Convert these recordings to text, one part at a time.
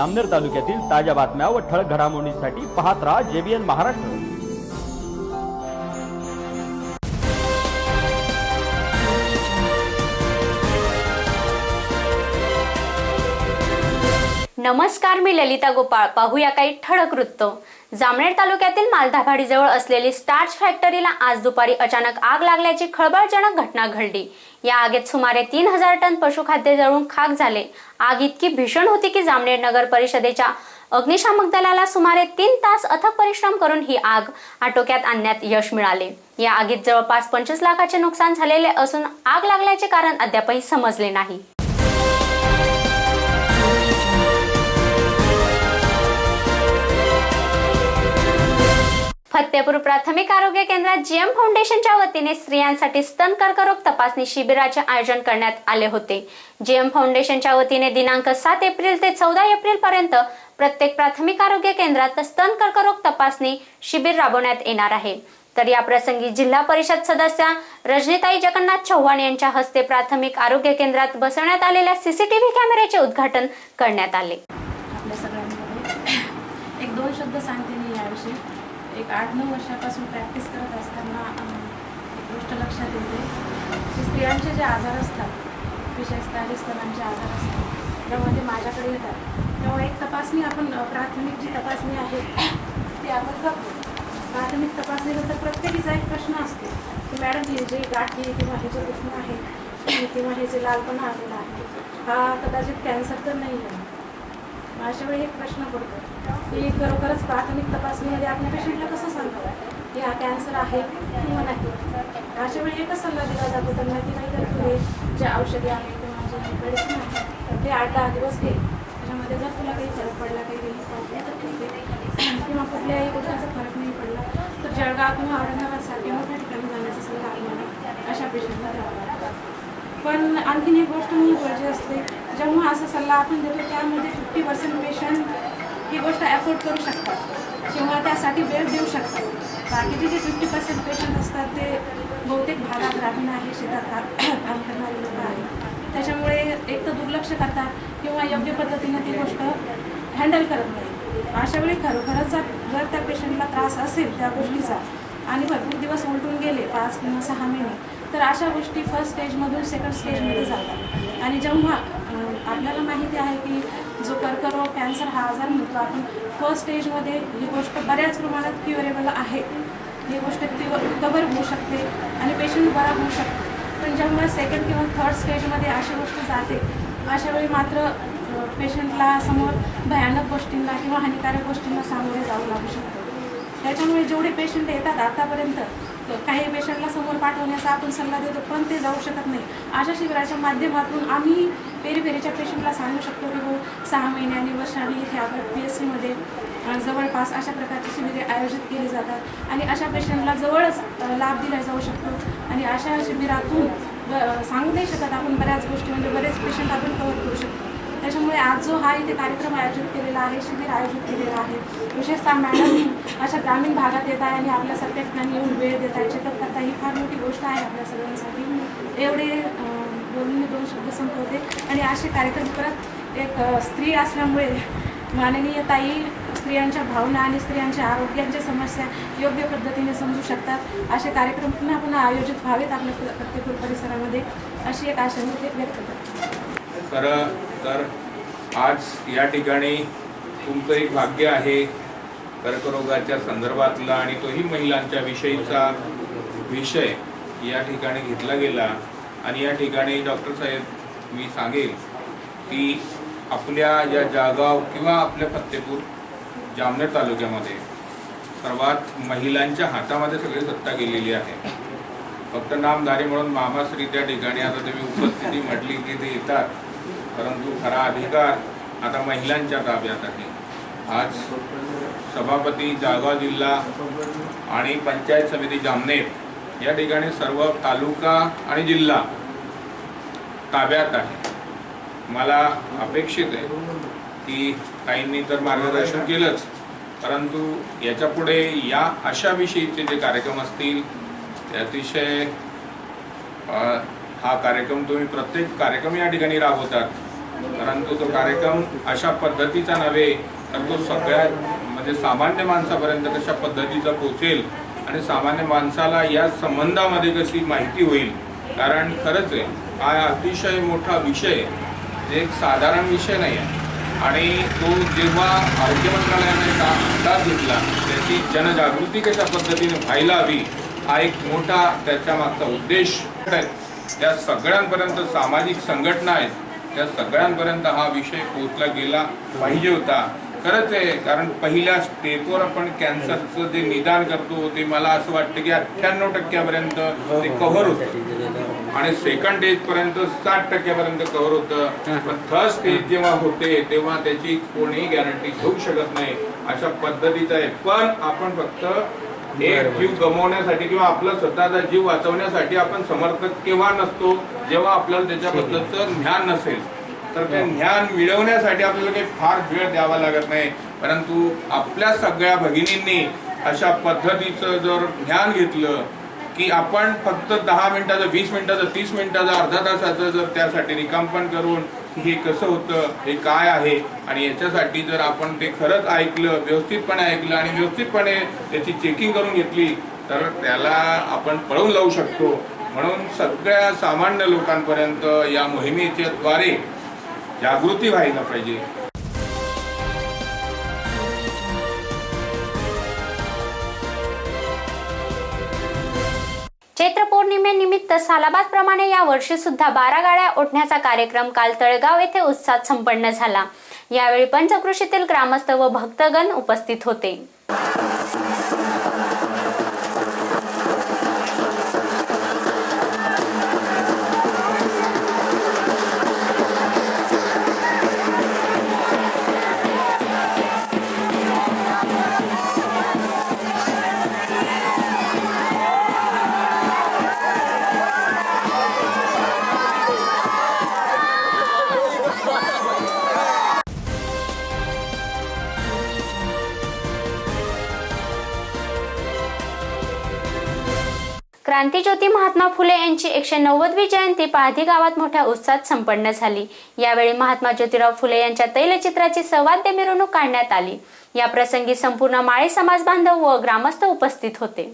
जामनेर तालुक्यातील ताज्या बातम्या व ठळक घडामोडींसाठी पाहत राहा जेबीएन महाराष्ट्र. नमस्कार मी ललिता गोपाळ. पाहूया काही ठळक वृत्त. जामनेर तालुक्यातील मालधाभाडीजवळ असलेली स्टार्च फॅक्टरीला आज दुपारी अचानक आग लागल्याची खळबळजनक घटना घडली. या आगीत सुमारे तीन हजार टन पशुखाद्य जळून खाक झाले. आग इतकी भीषण होती की जामनेर नगर परिषदेच्या अग्निशामक दलाला सुमारे तीन तास अथक परिश्रम करून ही आग आटोक्यात आणण्यात यश मिळाले. या आगीत जवळपास पंचवीस लाखाचे नुकसान झालेले असून आग लागल्याचे कारण अद्यापही समजले नाही. फतेपूर प्राथमिक आरोग्य केंद्रात जीएम फाउंडेशनच्या वतीने स्त्रियांसाठी स्तन कर्करोग तपासणी शिबिराचे आयोजन करण्यात आले होते. जीएम फाउंडेशनच्या वतीने दिनांक सात एप्रिल ते चौदा एप्रिल पर्यंत प्रत्येक प्राथमिक आरोग्य केंद्रात स्तन कर्करोग तपासणी शिबिर राबवण्यात येणार आहे. तर या प्रसंगी जिल्हा परिषद सदस्या रजनीताई जगन्नाथ चव्हाण यांच्या हस्ते प्राथमिक आरोग्य केंद्रात बसवण्यात आलेल्या सीसीटीव्ही कॅमेऱ्याचे उद्घाटन करण्यात आले आपल्या सगळ्यांमध्ये एक दोन शब्द सांगते मी याविषयी एक आठ नऊ वर्षापासून प्रॅक्टिस करत असताना एक गोष्ट लक्षात येते की स्त्रियांचे जे आजार असतात विशेषतः स्तनांचे आजार असतात त्यामध्ये माझ्याकडे येतात तेव्हा एक तपासणी आपण प्राथमिक जी तपासणी आहे ती आपण करतो. प्राथमिक तपासणीनंतर प्रत्येकीचा एक प्रश्न असतो की मॅडम हे जे गाठी किंवा हे जे दुखणं आहे किंवा हे जे लालपणा आलेला आहे हा कदाचित कॅन्सर तर नाही आहे अशा वेळी एक प्रश्न पडतो. की खरोखरच प्राथमिक तपासणीमध्ये आपल्या पेशंटला कसं सांगतो की हा कॅन्सर आहे किंवा नाही? अशा वेळी एकच सल्ला दिला जातो त्यांना की नाही तर तुझे जे औषधे आहे किंवा जे मेडिसिन आहे ते आठ दहा दिवस घे. त्याच्यामध्ये जर तुला काही फरक पडला काही रिलीफ तर ठीक आहे किंवा कुठल्याही गोष्टीचा फरक नाही पडला तर जळगाव किंवा औरंगाबादसारख्या मोठ्या ठिकाणी जाण्याचा सल्ला आम्हाला अशा पेशंटला द्यावा लागतो. पण आणखीन एक गोष्ट महत्त्वाची असते जेव्हा असा सल्ला आपण देतो त्यामध्ये फिफ्टी पर्सेंट पेशंट ही गोष्ट अफोर्ड करू शकतात किंवा त्यासाठी वेळ देऊ शकतात. बाकीचे जे फिफ्टी पर्सेंट पेशंट असतात ते बहुतेक भागात ग्रामीण आहे शेतात का- काम करणारे लोक आहेत. त्याच्यामुळे एक तर दुर्लक्ष करतात किंवा योग्य पद्धतीने ती गोष्ट हँडल करत नाही. अशा वेळी खरोखरच जर जर त्या पेशंटला त्रास असेल त्या गोष्टीचा आणि भरपूर दिवस उलटून गेले पाच किंवा सहा महिने तर अशा गोष्टी फर्स्ट स्टेजमधून सेकंड स्टेजमध्ये जातात. आणि जेव्हा आपल्याला माहिती आहे की जो कर्करोग कॅन्सर हा आजार म्हणतो आपण फर्स्ट स्टेजमध्ये ही गोष्ट बऱ्याच प्रमाणात क्युरेबल आहे. ही गोष्ट कवर होऊ शकते आणि पेशंट बरा होऊ शकतो. पण जेव्हा सेकंड किंवा थर्ड स्टेजमध्ये अशी गोष्ट जाते अशा वेळी मात्र पेशंटला समोर भयानक गोष्टींना किंवा हानिकारक गोष्टींना सामोरे जावं लागू शकतो. त्याच्यामुळे जेवढे पेशंट येतात आतापर्यंत त- काही पेशंटला समोर पाठवण्याचा आपण सल्ला देतो पण ते जाऊ शकत नाही. अशा शिबिराच्या माध्यमातून आम्ही पेरीफेरीच्या पेशंटला सांगू शकतो की हो सहा महिन्याने वर्षाने इथे आपण पी एस सीमध्ये जवळपास अशा प्रकारची शिबिरे आयोजित केली जातात. आणि अशा पेशंटला जवळच लाभ दिला जाऊ शकतो. आणि अशा शिबिरातून ब- सांगू नाही शकत आपण बऱ्याच गोष्टी म्हणजे बरेच पेशंट आपण कव्हर करू शकतो. त्याच्यामुळे आज जो हा इथे कार्यक्रम आयोजित केलेला आहे शिबिर आयोजित केलेला आहे विशेषतः मॅडम अशा ग्रामीण भागात येत आहे आणि आपल्यासारख्या ठिकाणी येऊन वेळ देत आहे. चेकअप करता ही फार मोठी गोष्ट आहे आपल्या सगळ्यांसाठी. एवढे बोलून मी दोन शब्द संपवते. आणि असे कार्यक्रम परत एक स्त्री असल्यामुळे माननीय ताई स्त्रियांच्या भावना आणि स्त्रियांच्या आरोग्यांच्या समस्या योग्य पद्धतीने समजू शकतात. असे कार्यक्रम पुन्हा पुन्हा आयोजित व्हावेत आपल्या प्रत्येक परिसरामध्ये. अशी एक आशा मी ते व्यक्त करते. खरं तर आज या ठिकाणी तुमचं एक भाग्य आहे. कर्करोगाच्या संदर्भातला आणि तोही महिलांच्या विषयीचा विषय या ठिकाणी घेतला गेला. आणि या ठिकाणी डॉक्टर साहेब मी सांगेल की आपल्या या जागाव किंवा आपल्या फत्तेपूर जामनेर तालुक्यामध्ये सर्वात महिलांच्या हातामध्ये सगळी सत्ता गेलेली आहे. फक्त नामधारी म्हणून मामाश्री त्या ठिकाणी आता तुम्ही उपस्थिती म्हटली की ते येतात. परंतु खरा अधिकार आता महिलांच्या ताब्यात आहे. आज सभापती जळगाव जिल्हा आणि पंचायत समिती जामनेर या ठिकाणी सर्व तालुका आणि जिल्हा ताब्यात आहे. मला अपेक्षित आहे की काहींनी तर मार्गदर्शन केलंच परंतु याच्यापुढे या अशा विषयीचे जे कार्यक्रम असतील ते अतिशय हा कार्यक्रम तुम्ही प्रत्येक कार्यक्रम या ठिकाणी राबवतात. परंतु तो कार्यक्रम अशा पद्धतीचा नव्हे तर तो सगळ्या म्हणजे सामान्य माणसापर्यंत कशा पद्धतीचा पोचेल आणि सामान्य माणसाला या संबंधामध्ये कशी माहिती होईल? कारण खरंच आहे हा अतिशय मोठा विषय एक साधारण विषय नाही आहे. आणि तो जेव्हा आरोग्य मंत्रालयाने का अंदाज घेतला त्याची जनजागृती कशा पद्धतीने व्हायला हवी हा एक मोठा त्याच्या मागचा उद्देश आहे. त्या सगळ्यांपर्यंत सामाजिक संघटना आहेत त्या सगळ्यांपर्यंत हा विषय पोचला गेला पाहिजे होता. खरंच आहे कारण पहिल्या स्टेपवर आपण कॅन्सरचं जे निदान करतो ते मला असं वाटतं की अठ्ठ्याण्णव टक्क्यापर्यंत ते कव्हर होतं. आणि सेकंड स्टेज पर्यंत साठ टक्क्यापर्यंत कव्हर होतं. पण थर्ड स्टेज जेव्हा होते तेव्हा त्याची कोणीही गॅरंटी घेऊ शकत नाही अशा पद्धतीचं आहे. पण आपण फक्त एक जीव गमवण्यासाठी किंवा आपला स्वतःचा जीव वाचवण्यासाठी आपण समर्थ केव्हा नसतो जेव्हा आपल्याला त्याच्याबद्दलचं ज्ञान नसेल तर ते ज्ञान मिळवण्यासाठी आपल्याला काही फार वेळ द्यावा लागत नाही. परंतु आपल्या सगळ्या भगिनींनी अशा पद्धतीचं जर ज्ञान घेतलं की आपण फक्त दहा मिनिटाचं वीस मिनिटाचं तीस मिनिटाचं अर्धा तासाचं जर त्यासाठी रिकामपण करून हे कसं होतं हे काय आहे? आणि याच्यासाठी जर आपण ते खरंच ऐकलं व्यवस्थितपणे ऐकलं आणि व्यवस्थितपणे त्याची चेकिंग करून घेतली तर त्याला आपण पळवून लावू शकतो. म्हणून सगळ्या सामान्य लोकांपर्यंत या मोहिमेच्या द्वारे जागृती व्हायला पाहिजे. तर सालाबाद प्रमाणे या वर्षी सुद्धा बारा गाड्या ओढण्याचा कार्यक्रम काल तळगाव येथे उत्साहात संपन्न झाला. यावेळी पंचकृषीतील ग्रामस्थ व भक्तगण उपस्थित होते. क्रांतीज्योती महात्मा फुले यांची एकशे नव्वदवी जयंती पाधी गावात मोठ्या उत्साहात संपन्न झाली. यावेळी महात्मा ज्योतिराव फुले यांच्या तैलचित्राची सवाद्य मिरवणूक काढण्यात आली. या प्रसंगी संपूर्ण माळी समाज बांधव व ग्रामस्थ उपस्थित होते.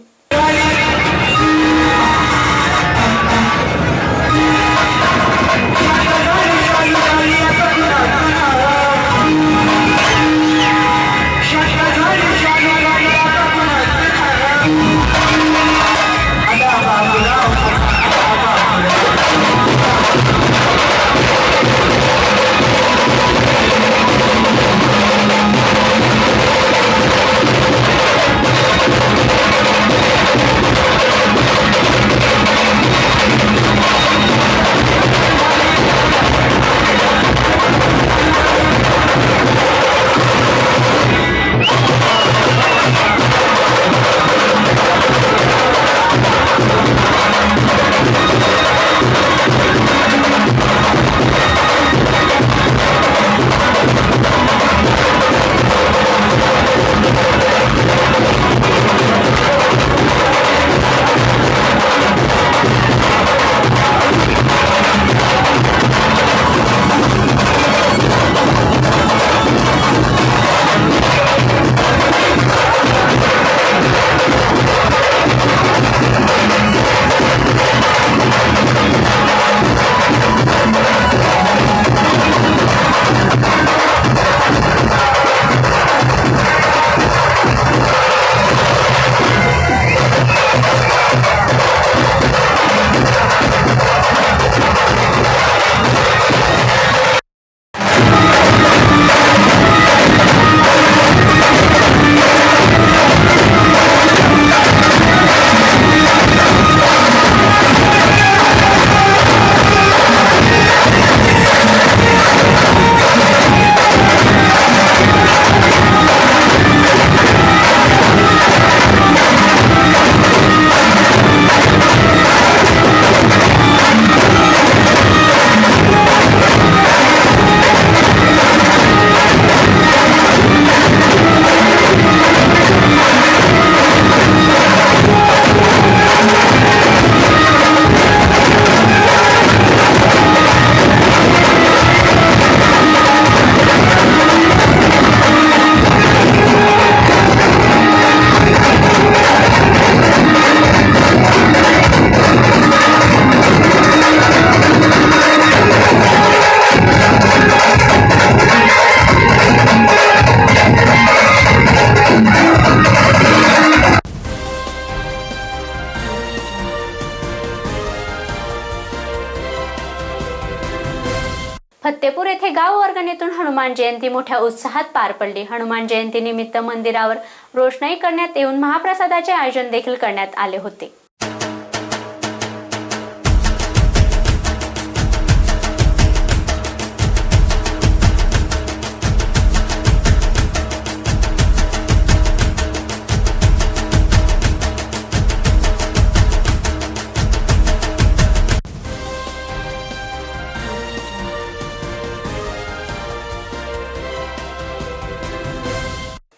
येथे गाव वर्गणीतून हनुमान जयंती मोठ्या उत्साहात पार पडली. हनुमान जयंती निमित्त मंदिरावर रोषणाई करण्यात येऊन महाप्रसादाचे आयोजन देखील करण्यात आले होते.